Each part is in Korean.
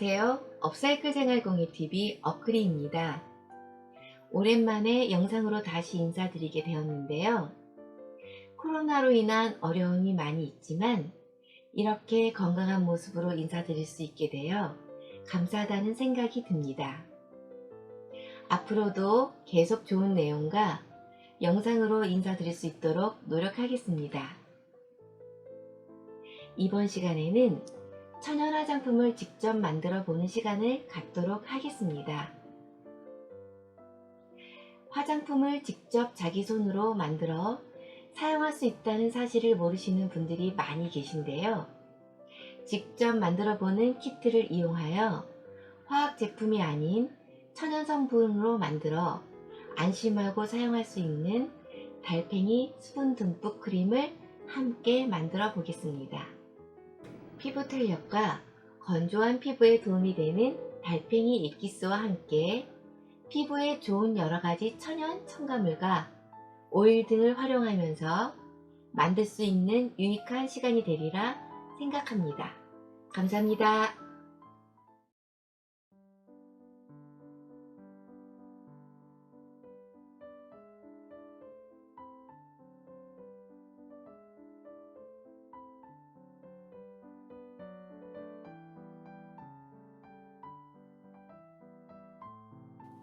안녕하세요. 업사이클 생활 공유TV 업그리입니다. 오랜만에 영상으로 다시 인사드리게 되었는데요. 코로나로 인한 어려움이 많이 있지만 이렇게 건강한 모습으로 인사드릴 수 있게 되어 감사하다는 생각이 듭니다. 앞으로도 계속 좋은 내용과 영상으로 인사드릴 수 있도록 노력하겠습니다. 이번 시간에는 천연 화장품을 직접 만들어 보는 시간을 갖도록 하겠습니다. 화장품을 직접 자기 손으로 만들어 사용할 수 있다는 사실을 모르시는 분들이 많이 계신데요. 직접 만들어 보는 키트를 이용하여 화학 제품이 아닌 천연 성분으로 만들어 안심하고 사용할 수 있는 달팽이 수분 듬뿍 크림을 함께 만들어 보겠습니다. 피부 탄력과 건조한 피부에 도움이 되는 달팽이 엑기스와 함께 피부에 좋은 여러가지 천연 첨가물과 오일 등을 활용하면서 만들 수 있는 유익한 시간이 되리라 생각합니다. 감사합니다.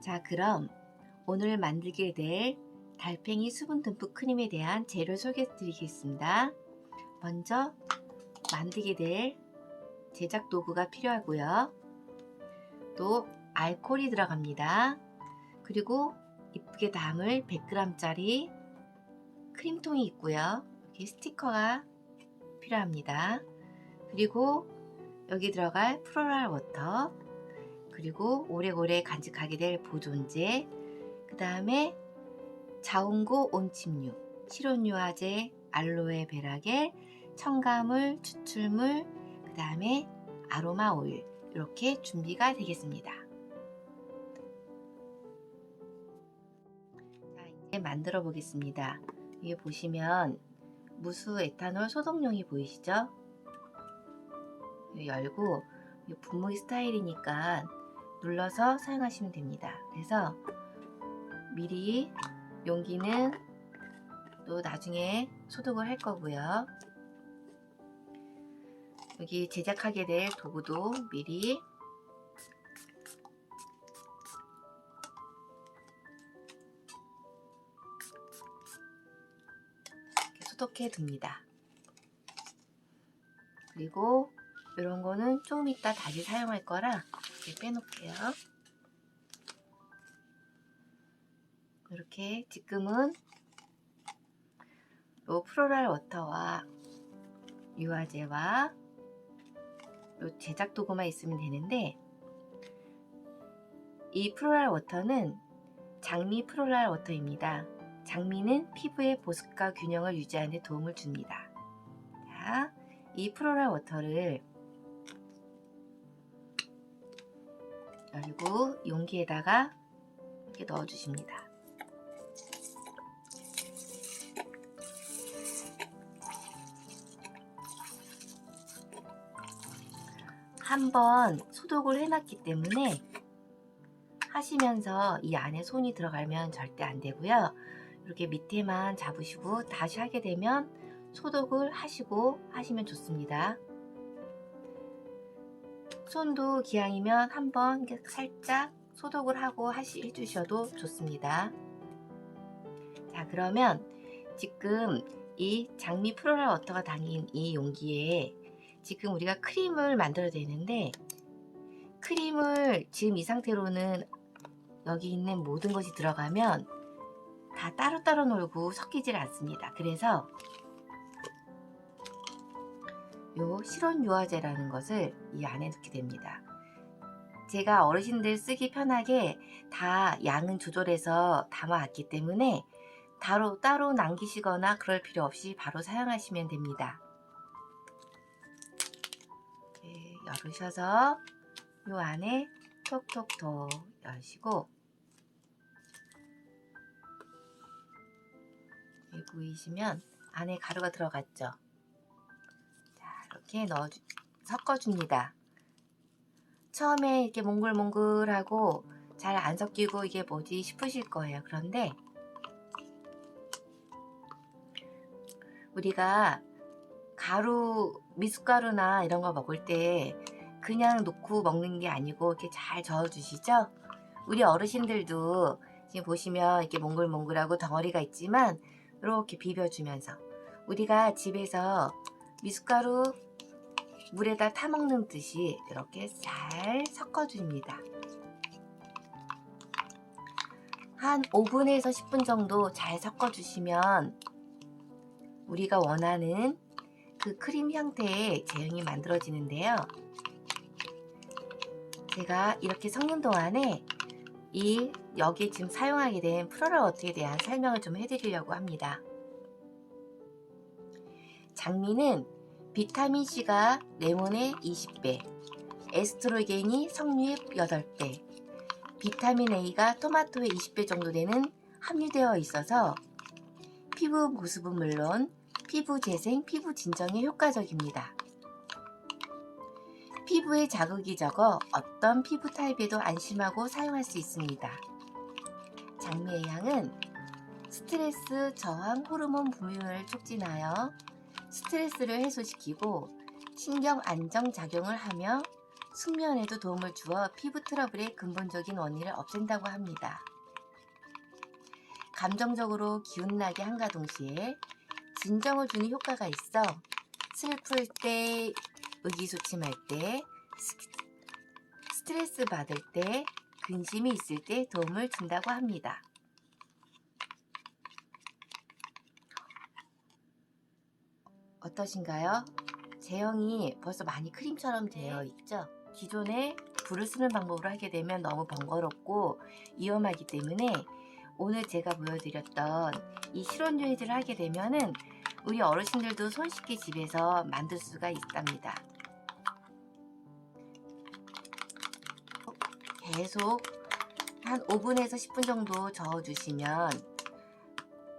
자, 그럼 오늘 만들게 될 달팽이 수분 듬뿍 크림에 대한 재료 소개해 드리겠습니다. 먼저 만들게 될 제작 도구가 필요하고요. 또 알코올이 들어갑니다. 그리고 이쁘게 담을 100g짜리 크림통이 있고요. 여기 스티커가 필요합니다. 그리고 여기 들어갈 프로랄 워터 그리고 오래오래 간직하게 될 보존제 그 다음에 자운고 온침류 실온유화제 알로에 베라겔 첨가물 추출물 그 다음에 아로마 오일 이렇게 준비가 되겠습니다. 자 이제 만들어 보겠습니다. 여기 보시면 무수 에탄올 소독용이 보이시죠? 열고 분무기 스타일이니까 눌러서 사용하시면 됩니다. 그래서 미리 용기는 또 나중에 소독을 할 거고요. 여기 제작하게 될 도구도 미리 소독해 둡니다. 그리고 이런 거는 좀 이따 다시 사용할 거라 이렇게 빼놓을게요. 이렇게 지금은 요 프로랄 워터와 유화제와 요 제작 도구만 있으면 되는데 이 프로랄 워터는 장미 프로랄 워터입니다. 장미는 피부의 보습과 균형을 유지하는 데 도움을 줍니다. 자, 이 프로랄 워터를 열고 용기에다가 이렇게 넣어 주십니다. 한번 소독을 해놨기 때문에 하시면서 이 안에 손이 들어가면 절대 안 되고요. 이렇게 밑에만 잡으시고 다시 하게 되면 소독을 하시고 하시면 좋습니다. 손도 기왕이면 한번 살짝 소독을 하고 하시, 해주셔도 좋습니다. 자 그러면 지금 이 장미 프로랄 워터가 담긴 이 용기에 지금 우리가 크림을 만들어야 되는데 크림을 지금 이 상태로는 여기 있는 모든 것이 들어가면 다 따로따로 놀고 섞이질 않습니다. 그래서 요 실온 유화제라는 것을 이 안에 넣게 됩니다. 제가 어르신들 쓰기 편하게 다 양은 조절해서 담아왔기 때문에 따로 따로 남기시거나 그럴 필요 없이 바로 사용하시면 됩니다. 열으셔서 요 안에 톡톡톡 여기 보이시면 안에 가루가 들어갔죠. 자, 이렇게 넣어 섞어줍니다. 처음에 이렇게 몽글몽글하고 잘 안 섞이고 이게 뭐지 싶으실 거예요. 그런데 우리가 가루, 미숫가루나 이런 거 먹을 때 그냥 놓고 먹는 게 아니고 이렇게 잘 저어주시죠? 우리 어르신들도 지금 보시면 이렇게 몽글몽글하고 덩어리가 있지만 이렇게 비벼주면서 우리가 집에서 미숫가루 물에다 타먹는 듯이 이렇게 잘 섞어줍니다. 한 5분에서 10분 정도 잘 섞어주시면 우리가 원하는 그 크림 형태의 제형이 만들어지는데요. 제가 이렇게 섞는 동안에 이 여기 지금 사용하게 된 프로라 워터에 대한 설명을 좀 해드리려고 합니다. 장미는 비타민C가 레몬의 20배, 에스트로겐이 석류의 8배, 비타민 A가 토마토의 20배 정도 되는 함유되어 있어서 피부 보습은 물론 피부 재생, 피부 진정에 효과적입니다. 피부에 자극이 적어 어떤 피부 타입에도 안심하고 사용할 수 있습니다. 장미의 향은 스트레스 저항 호르몬 분비를 촉진하여 스트레스를 해소시키고 신경 안정 작용을 하며 숙면에도 도움을 주어 피부 트러블의 근본적인 원인을 없앤다고 합니다. 감정적으로 기운나게 한가 동시에 진정을 주는 효과가 있어 슬플 때, 의기소침할 때, 스- 스트레스 받을 때, 근심이 있을 때 도움을 준다고 합니다. 어떠신가요? 제형이 벌써 많이 크림처럼 되어 있죠? 기존에 불을 쓰는 방법으로 하게 되면 너무 번거롭고 위험하기 때문에 오늘 제가 보여드렸던 이 실온유해를 하게 되면은 우리 어르신들도 손쉽게 집에서 만들 수가 있답니다. 계속 한 5분에서 10분 정도 저어주시면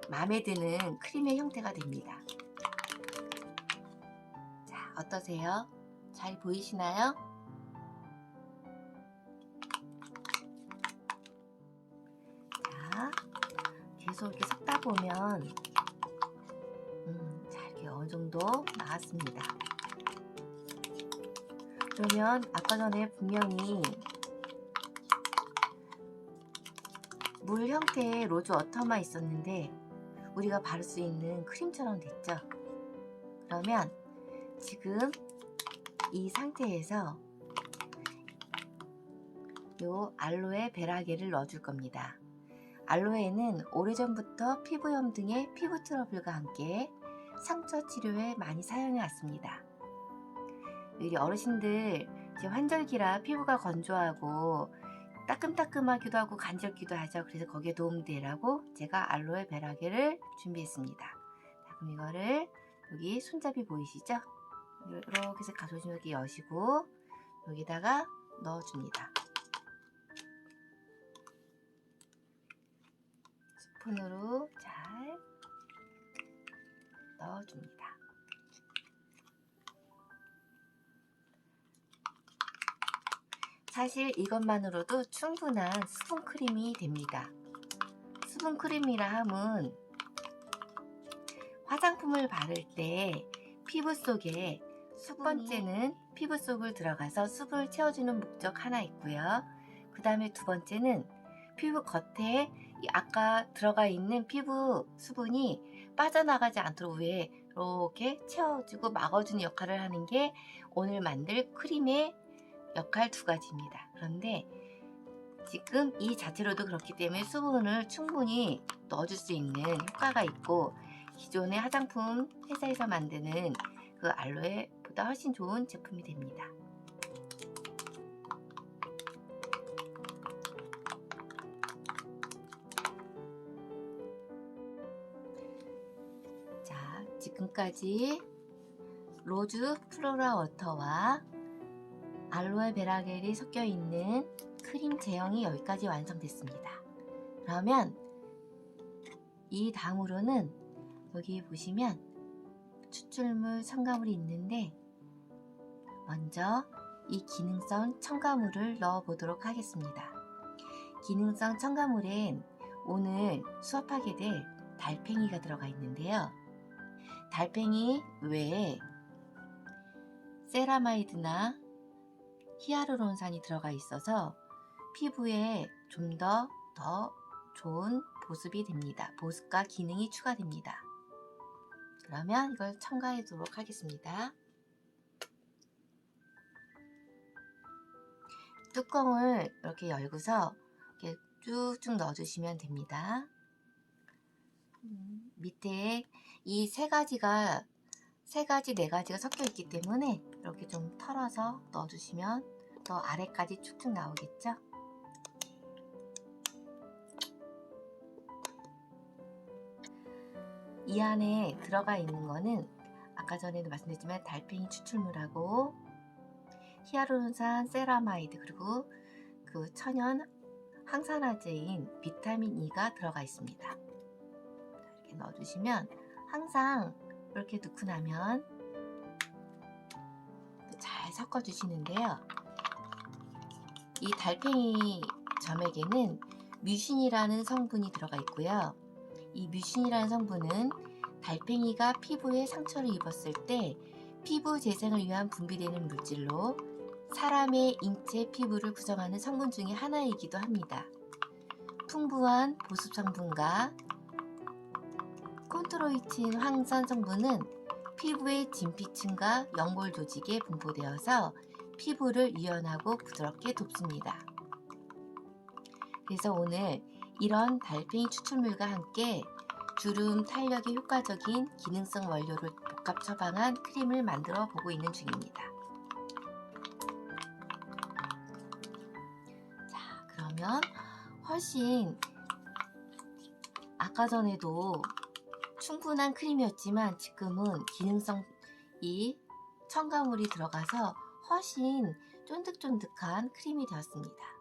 마음에 드는 크림의 형태가 됩니다. 자, 어떠세요? 잘 보이시나요? 자, 계속 이렇게 섞다 보면 음, 자, 이렇게 어느 정도 나왔습니다. 그러면 아까 전에 분명히 물 형태의 로즈 워터만 있었는데 우리가 바를 수 있는 크림처럼 됐죠? 그러면 지금 이 상태에서 요 알로에 베라게를 넣어줄 겁니다. 알로에는 오래전부터 피부염 등의 피부 트러블과 함께 상처 치료에 많이 사용해 왔습니다. 우리 어르신들 이제 환절기라 피부가 건조하고 따끔따끔하기도 하고 간지럽기도 하죠. 그래서 거기에 도움되라고 제가 알로에 베라게를 준비했습니다. 자, 그럼 이거를 여기 손잡이 보이시죠? 이렇게 해서 가져오시면 이렇게 여시고 여기다가 넣어줍니다. 스푼으로 잘 넣어줍니다. 사실 이것만으로도 충분한 수분 크림이 됩니다. 수분 크림이라 함은 화장품을 바를 때 피부 속에 첫 번째는 피부 속을 들어가서 수분을 채워주는 목적 하나 있고요. 그 다음에 두 번째는 피부 겉에 이 아까 들어가 있는 피부 수분이 빠져나가지 않도록 위에 이렇게 채워주고 막아주는 역할을 하는 게 오늘 만들 크림의 역할 두 가지입니다. 그런데 지금 이 자체로도 그렇기 때문에 수분을 충분히 넣어줄 수 있는 효과가 있고 기존의 화장품 회사에서 만드는 그 알로에보다 훨씬 좋은 제품이 됩니다. 자, 지금까지 로즈 플로라 워터와 알로에 베라겔이 섞여 있는 크림 제형이 여기까지 완성됐습니다. 그러면 이 다음으로는 여기 보시면 추출물 첨가물이 있는데 먼저 이 기능성 첨가물을 넣어 보도록 하겠습니다. 기능성 첨가물엔 오늘 수업하게 될 달팽이가 들어가 있는데요. 달팽이 외에 세라마이드나 히아루론산이 들어가 있어서 피부에 좀더더 좋은 보습이 됩니다. 보습과 기능이 추가됩니다. 그러면 이걸 첨가하도록 하겠습니다. 뚜껑을 이렇게 열고서 이렇게 쭉쭉 넣어주시면 됩니다. 음, 밑에 이 세 가지가 세 가지 네 가지가 섞여 있기 때문에 이렇게 좀 털어서 넣어주시면 더 아래까지 쭉쭉 나오겠죠? 이 안에 들어가 있는 거는 아까 전에도 말씀드렸지만 달팽이 추출물하고 히아루론산, 세라마이드 그리고 그 천연 항산화제인 비타민 E가 들어가 있습니다. 이렇게 넣어주시면 항상 이렇게 넣고 나면 잘 섞어주시는데요. 이 달팽이 점액에는 뮤신이라는 성분이 들어가 있고요. 이 뮤신이라는 성분은 달팽이가 피부에 상처를 입었을 때 피부 재생을 위한 분비되는 물질로 사람의 인체 피부를 구성하는 성분 중의 하나이기도 합니다. 풍부한 보습 성분과 콘트로이친 황산 성분은 피부의 진피층과 연골 조직에 분포되어서 피부를 유연하고 부드럽게 돕습니다. 그래서 오늘 이런 달팽이 추출물과 함께 주름 탄력에 효과적인 기능성 원료를 복합 처방한 크림을 만들어 보고 있는 중입니다. 자, 그러면 훨씬 아까 전에도 충분한 크림이었지만 지금은 기능성 이 첨가물이 들어가서 훨씬 쫀득쫀득한 크림이 되었습니다.